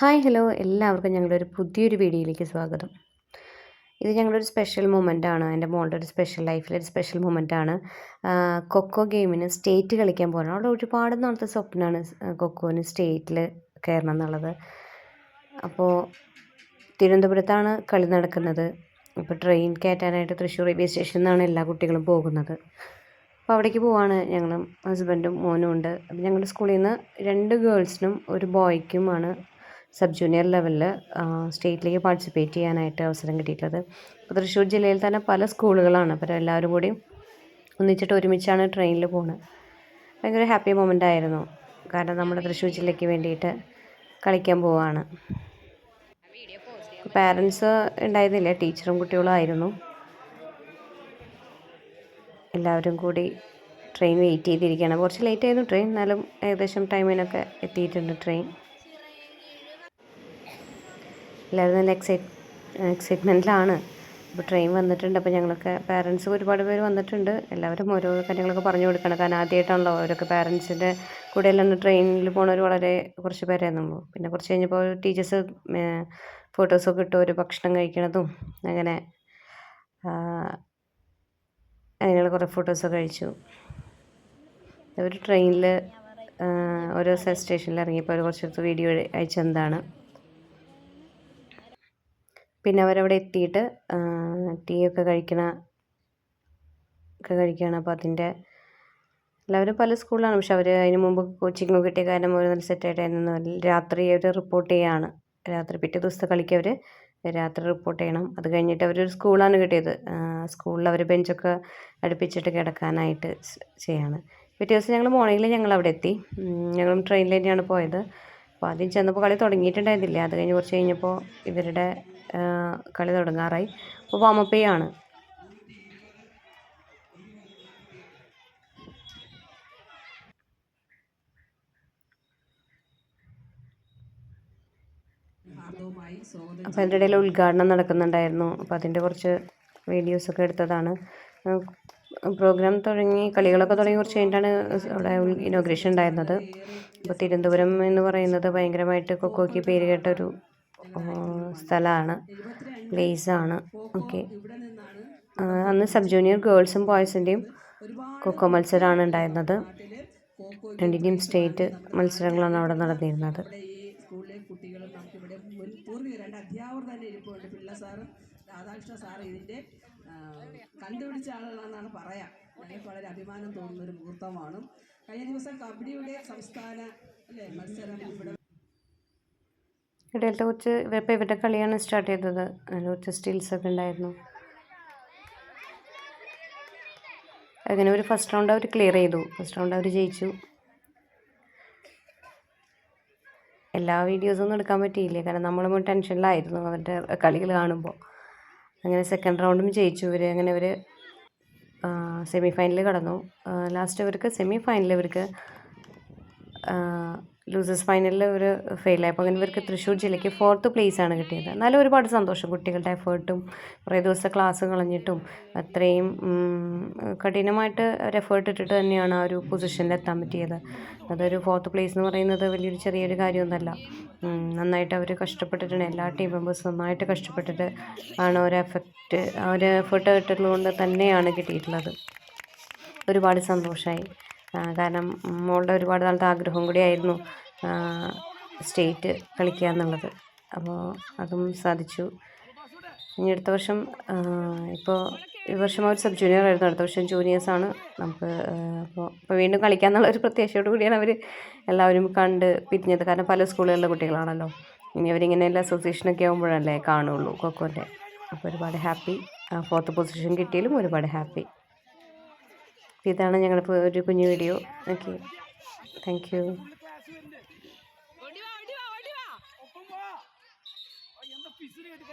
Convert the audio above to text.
Hi hello. എല്ലാവർക്കും ഞങ്ങളുടെ ഒരു പുതിയൊരു വീഡിയോയിലേക്ക് സ്വാഗതം. ഇത് ഞങ്ങളുടെ ഒരു സ്പെഷ്യൽ ആണ്. എന്റെ മോളുടെ ഒരു സ്പെഷ്യൽ ലൈഫിലെ ഒരു സ്പെഷ്യൽ ആണ്. കൊക്കോ ഗെയിമിന് സ്റ്റേറ്റ് കളിക്കാൻ പോകണം. അവിടെ ഒരുപാട് നാളത്തെ സ്വപ്നമാണ് കൊക്കോന് സ്റ്റേറ്റിൽ കയറണം എന്നുള്ളത്. അപ്പോൾ തിരുവനന്തപുരത്താണ് കളി നടക്കുന്നത്. ഇപ്പോൾ ട്രെയിൻ കയറ്റാനായിട്ട് തൃശ്ശൂർ റെയിൽവേ സ്റ്റേഷനിൽ നിന്നാണ് എല്ലാ കുട്ടികളും പോകുന്നത്. അപ്പോൾ അവിടേക്ക് പോവാണ് ഞങ്ങളും ഹസ്ബൻഡും മോനും ഉണ്ട്. അപ്പോൾ ഞങ്ങളുടെ സ്കൂളിൽ നിന്ന് രണ്ട് ഗേൾസിനും ഒരു ബോയ്ക്കുമാണ് സബ് ജൂനിയർ ലെവലിൽ സ്റ്റേറ്റിലേക്ക് പാർട്ടിസിപ്പേറ്റ് ചെയ്യാനായിട്ട് അവസരം കിട്ടിയിട്ടുള്ളത്. ഇപ്പോൾ തൃശ്ശൂർ ജില്ലയിൽ തന്നെ പല സ്കൂളുകളാണ്. അപ്പോൾ എല്ലാവരും കൂടി ഒന്നിച്ചിട്ട് ഒരുമിച്ചാണ് ട്രെയിനിൽ പോകുന്നത് ഭയങ്കര ഹാപ്പി മൊമെന്റ് ആയിരുന്നു. കാരണം നമ്മുടെ തൃശ്ശൂർ ജില്ലയ്ക്ക് വേണ്ടിയിട്ട് കളിക്കാൻ പോവാണ്. പാരൻസ് ഉണ്ടായിരുന്നില്ല. ടീച്ചറും കുട്ടികളും ആയിരുന്നു. എല്ലാവരും കൂടി ട്രെയിൻ വെയിറ്റ് ചെയ്തിരിക്കുകയാണ്. കുറച്ച് ലേറ്റ് ആയിരുന്നു ട്രെയിൻ. എന്നാലും ഏകദേശം ടൈമിനൊക്കെ എത്തിയിട്ടുണ്ട് ട്രെയിൻ. എല്ലാവരും നല്ല എക്സൈറ്റ് എക്സൈറ്റ്മെന്റിലാണ് ഇപ്പോൾ ട്രെയിൻ വന്നിട്ടുണ്ട്. അപ്പോൾ ഞങ്ങളൊക്കെ പാരൻസ് ഒരുപാട് പേര് വന്നിട്ടുണ്ട്. എല്ലാവരും ഓരോ കാര്യങ്ങളൊക്കെ പറഞ്ഞു കൊടുക്കണം. കാരണം ആദ്യമായിട്ടാണല്ലോ അവരൊക്കെ പാരൻസിന്റെ കൂടെ എല്ലാം ട്രെയിനിൽ പോണവർ വളരെ കുറച്ച് പേരായിരുന്നു. പിന്നെ കുറച്ച് കഴിഞ്ഞപ്പോൾ ടീച്ചേഴ്സ് ഫോട്ടോസൊക്കെ ഇട്ട് ഒരു ഭക്ഷണം കഴിക്കണതും അങ്ങനെ അങ്ങനെയുള്ള കുറേ ഫോട്ടോസൊക്കെ കഴിച്ചു. ഒരു ട്രെയിനിൽ ഓരോ സ്റ്റേഷനിൽ ഇറങ്ങിയപ്പോൾ അവർ കുറച്ച് വീഡിയോ അയച്ചെന്താണ്. പിന്നെ അവരവിടെ എത്തിയിട്ട് ടീ ഒക്കെ കഴിക്കണ ഒക്കെ കഴിക്കുകയാണ്. അപ്പോൾ അതിന്റെ എല്ലാവരും പല സ്കൂളിലാണ്. പക്ഷെ അവർ അതിന് മുമ്പ് കോച്ചിങ് കിട്ടിയ കാരണം അവർ നല്ല സെറ്റായിട്ടായിരുന്നു രാത്രി അവർ റിപ്പോർട്ട് ചെയ്യുകയാണ് രാത്രി പിറ്റേ ദിവസത്തെ കളിക്ക് അവർ രാത്രി റിപ്പോർട്ട് ചെയ്യണം. അത് കഴിഞ്ഞിട്ട് അവരൊരു സ്കൂളാണ് കിട്ടിയത്. സ്കൂളിൽ അവർ ബെഞ്ചൊക്കെ അടുപ്പിച്ചിട്ട് കിടക്കാനായിട്ട് ചെയ്യാണ്. പിറ്റേ ദിവസം ഞങ്ങൾ മോർണിംഗിൽ ഞങ്ങൾ അവിടെ എത്തി. ഞങ്ങളും ട്രെയിനിൽ തന്നെയാണ് പോയത്. അപ്പോൾ ആദ്യം ചെന്നപ്പോൾ കളി തുടങ്ങിയിട്ടുണ്ടായിരുന്നില്ല. അത് കഴിഞ്ഞ് കുറച്ച് കഴിഞ്ഞപ്പോൾ ഇവരുടെ കളി തുടങ്ങാറായി. അപ്പോൾ വാമപ്പ് ചെയ്യാണ് അപ്പോൾ അതിന്റെ ഇടയിൽ ഉദ്ഘാടനം നടക്കുന്നുണ്ടായിരുന്നു. അപ്പോൾ അതിന്റെ കുറച്ച് വീഡിയോസൊക്കെ എടുത്തതാണ്. പ്രോഗ്രാം തുടങ്ങി കളികളൊക്കെ തുടങ്ങി കുറച്ച് കഴിഞ്ഞിട്ടാണ് അവിടെ ഇനോഗ്രേഷൻ ഉണ്ടായിരുന്നത്. അപ്പോൾ തിരുവനന്തപുരം എന്ന് പറയുന്നത് ഭയങ്കരമായിട്ട് കൊക്കോയ്ക്ക് പേര് കേട്ട ഒരു സ്ഥലമാണ് പ്ലേസാണ്. ഓക്കെ. അന്ന് സബ് ജൂനിയർ ഗേൾസും ബോയ്സിന്റെയും കൊക്കോ മത്സരമാണ് ഉണ്ടായിരുന്നത്. രണ്ടിന്റെയും സ്റ്റേറ്റ് മത്സരങ്ങളാണ് അവിടെ നടന്നിരുന്നത്. നമുക്കിവിടെ രണ്ട് അധ്യാപകർ തന്നെ ഇരിപ്പുണ്ട്. പിള്ള സാറും രാധാകൃഷ്ണ സാറും ഇതിന്റെ കണ്ടുപിടിച്ച ആളുകളാണെന്നാണ് പറയാം. ഞങ്ങൾക്ക് വളരെ അഭിമാനം തോന്നുന്ന ഒരു മുഹൂർത്തമാണ്. കഴിഞ്ഞ ദിവസം കബഡിയുടെ സംസ്ഥാന അല്ലേ മത്സരം ഇവിടെ ഇടയിലത്തെ കുറച്ച് ഇവരിപ്പോൾ ഇവരുടെ കളിയാണ് സ്റ്റാർട്ട് ചെയ്തത്. അതിൽ കുറച്ച് സ്റ്റിൽസൊക്കെ ഉണ്ടായിരുന്നു. അങ്ങനെ ഒരു ഫസ്റ്റ് റൗണ്ട് അവർ ക്ലിയർ ചെയ്തു. ഫസ്റ്റ് റൗണ്ട് അവർ ജയിച്ചു. എല്ലാ വീഡിയോസൊന്നും എടുക്കാൻ പറ്റിയില്ല? കാരണം നമ്മളും ടെൻഷനിലായിരുന്നു അവരുടെ കളികൾ കാണുമ്പോൾ അങ്ങനെ സെക്കൻഡ് റൗണ്ടും ജയിച്ചു. ഇവർ അങ്ങനെ ഇവർ സെമി ഫൈനലിൽ കടന്നു. ലാസ്റ്റ് ഇവർക്ക് സെമി ഫൈനലിൽ ഇവർക്ക് ലൂസേഴ്സ് ഫൈനലിൽ ഒരു ഫെയിലായപ്പോൾ അങ്ങനെ ഇവർക്ക് തൃശ്ശൂർ ജില്ലയ്ക്ക് ഫോർത്ത് ആണ് കിട്ടിയത്. എന്നാലും ഒരുപാട് സന്തോഷം കുട്ടികളുടെ എഫേർട്ടും കുറേ ദിവസത്തെ ക്ലാസ് കളഞ്ഞിട്ടും അത്രയും കഠിനമായിട്ട് ഒരു എഫേർട്ട് ഇട്ടിട്ട് തന്നെയാണ് ആ ഒരു പൊസിഷനിൽ എത്താൻ പറ്റിയത്. അതൊരു ഫോർത്ത് പ്ലേസ് എന്ന് പറയുന്നത് വലിയൊരു ചെറിയൊരു കാര്യമൊന്നുമല്ല. നന്നായിട്ട് അവർ കഷ്ടപ്പെട്ടിട്ടുണ്ട്. എല്ലാ ടീം മെമ്പേഴ്സും നന്നായിട്ട് കഷ്ടപ്പെട്ടിട്ട് ആണ് ഒരു എഫക്റ്റ് ഒരു എഫേർട്ട് ഇട്ടുള്ളത് തന്നെയാണ് കിട്ടിയിട്ടുള്ളത്. ഒരുപാട് സന്തോഷമായി കാരണം മോളുടെ ഒരുപാട് നാളത്തെ ആഗ്രഹം കൂടിയായിരുന്നു സ്റ്റേറ്റ് കളിക്കുക എന്നുള്ളത്. അപ്പോൾ അതും സാധിച്ചു. ഇനി അടുത്ത വർഷം ഇപ്പോൾ ഈ വർഷം അവർ സബ് ജൂനിയർ ആയിരുന്നു. അടുത്ത വർഷം ജൂനിയേഴ്സാണ് നമുക്ക് അപ്പോൾ ഇപ്പോൾ വീണ്ടും കളിക്കാന്നുള്ള ഒരു പ്രത്യാശയോട് കൂടിയാണ് അവർ എല്ലാവരും കണ്ട് പിരിഞ്ഞത്. കാരണം പല സ്കൂളുകളിലെ കുട്ടികളാണല്ലോ. ഇനി അവരിങ്ങനെ എല്ലാ അസോസിയേഷനൊക്കെ ആകുമ്പോഴല്ലേ കാണുള്ളൂ കൊക്കോന്റെ അപ്പോൾ ഒരുപാട് ഹാപ്പി ഫോർത്ത് പൊസിഷൻ കിട്ടിയാലും ഒരുപാട് ഹാപ്പി അപ്പോൾ ഇതാണ് ഞങ്ങളിപ്പോൾ ഒരു കുഞ്ഞു വീഡിയോ. ഓക്കെ താങ്ക് യു കേട്ട്